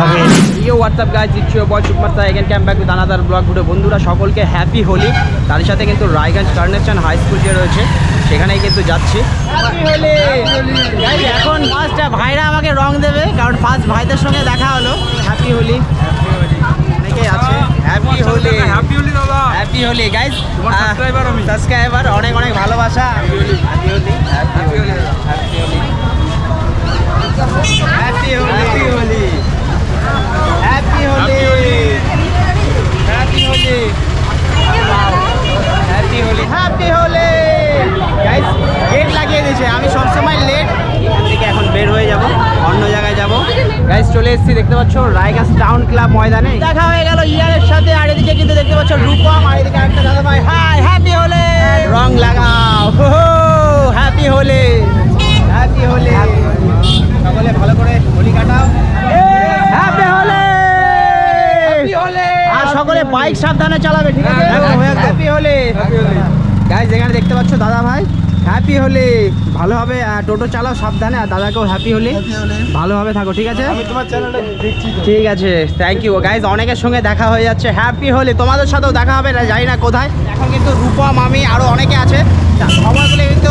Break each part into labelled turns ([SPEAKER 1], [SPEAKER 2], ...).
[SPEAKER 1] হবে
[SPEAKER 2] ইয়ে what's up guys it's your boy Sukumar again came back with another blog video বন্ধুরা সকলকে happy Holi তাদের সাথে কিন্তু রায়গঞ্জ কার্নেশন হাই স্কুল যে রয়েছে সেখানেই কিন্তু যাচ্ছি। এখন ফার্স্ট ভাইরা আমাকে রং দেবে কারণ ফার্স্ট ভাইদের সঙ্গে দেখা হলো। হ্যাপি হোলি অনেকে আছে। হ্যাপি হোলি
[SPEAKER 3] হ্যাপি হলি দাদা।
[SPEAKER 2] হ্যাপি হোলি গাইজ
[SPEAKER 3] আমি।
[SPEAKER 2] সাবস্ক্রাইবার অনেক অনেক ভালোবাসা। Happy Holi happy Holi happy Holi happy Holi happy Holi happy Holi happy Holi guys gate লাগিয়ে দিয়েছে আমি সবসময় লেট এখান থেকে এখন বের হয়ে যাব অন্য জায়গায় যাব। গাইস চলে এসেছি দেখতে পাচ্ছ রায়গাছ টাউন ক্লাব ময়দানে। দেখা হয়ে গেল ইয়ারের সাথে আর এদিকে কিন্তু দেখতে পাচ্ছ রূপম আর এদিকে একটা দাদা ভাই হাই হ্যাপি হোলি রং লাগাও। হ্যাপি হোলি হ্যাপি হোলি সকলে ভালো করে হোলি কাটাও। হ্যাপি হোলি আর সকলে বাইক সাবধানে চালাবে ঠিক আছে? হ্যাপি হোলি গাইজ এখানে দেখতে পাচ্ছ দাদা ভাই হ্যাপি হলে ভালোভাবে টোটো চালাও সাবধানে আর দাদাকেও হ্যাপি হলে ভালোভাবে থাকো ঠিক আছে?
[SPEAKER 3] তোমার চ্যানেলটা দেখছি
[SPEAKER 2] ঠিক আছে থ্যাংক ইউ গাইজ অনেকের সঙ্গে দেখা হয়ে যাচ্ছে হ্যাপি হলে তোমাদের সাথেও দেখা হবে না জানি না কোথায়। এখন কিন্তু রূপম আমি আরও অনেকে আছে। সবাই সময় কিন্তু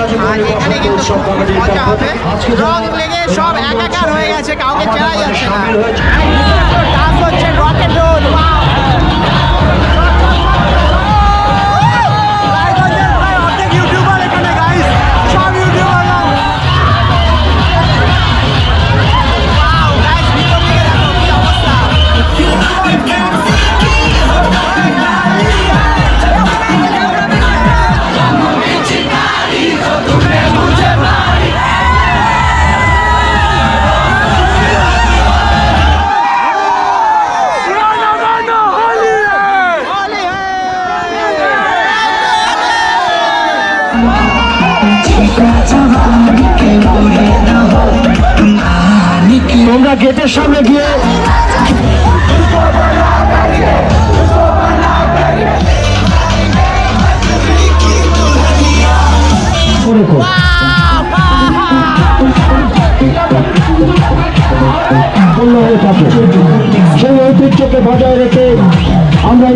[SPEAKER 2] আর এখানে কিন্তু মজা হবে। রং লেগে সব একাকার হয়ে গেছে কাউকে চেনা যাচ্ছে না। হচ্ছে রকেট রোল
[SPEAKER 1] তোমরা গেটের সামনে গিয়ে সেই ঐতিহ্যকে বজায় রেখে আমরা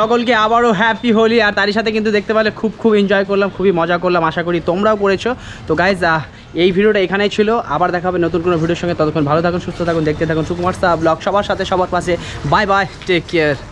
[SPEAKER 2] সকলকে আবারও হ্যাপি হোলি। আর তারই সাথে কিন্তু দেখতে পেলে খুব খুব এনজয় করলাম, খুবই মজা করলাম। আশা করি তোমরাও করেছ। তো গাইজ এই ভিডিওটা এখানেই ছিল। আবার দেখা হবে নতুন কোনো ভিডিওর সঙ্গে। ততক্ষণ ভালো থাকুন, সুস্থ থাকুন, দেখতে থাকুন সুকুমার সাহা ব্লগ। সবার সাথে, সবার পাশে। Bye bye take care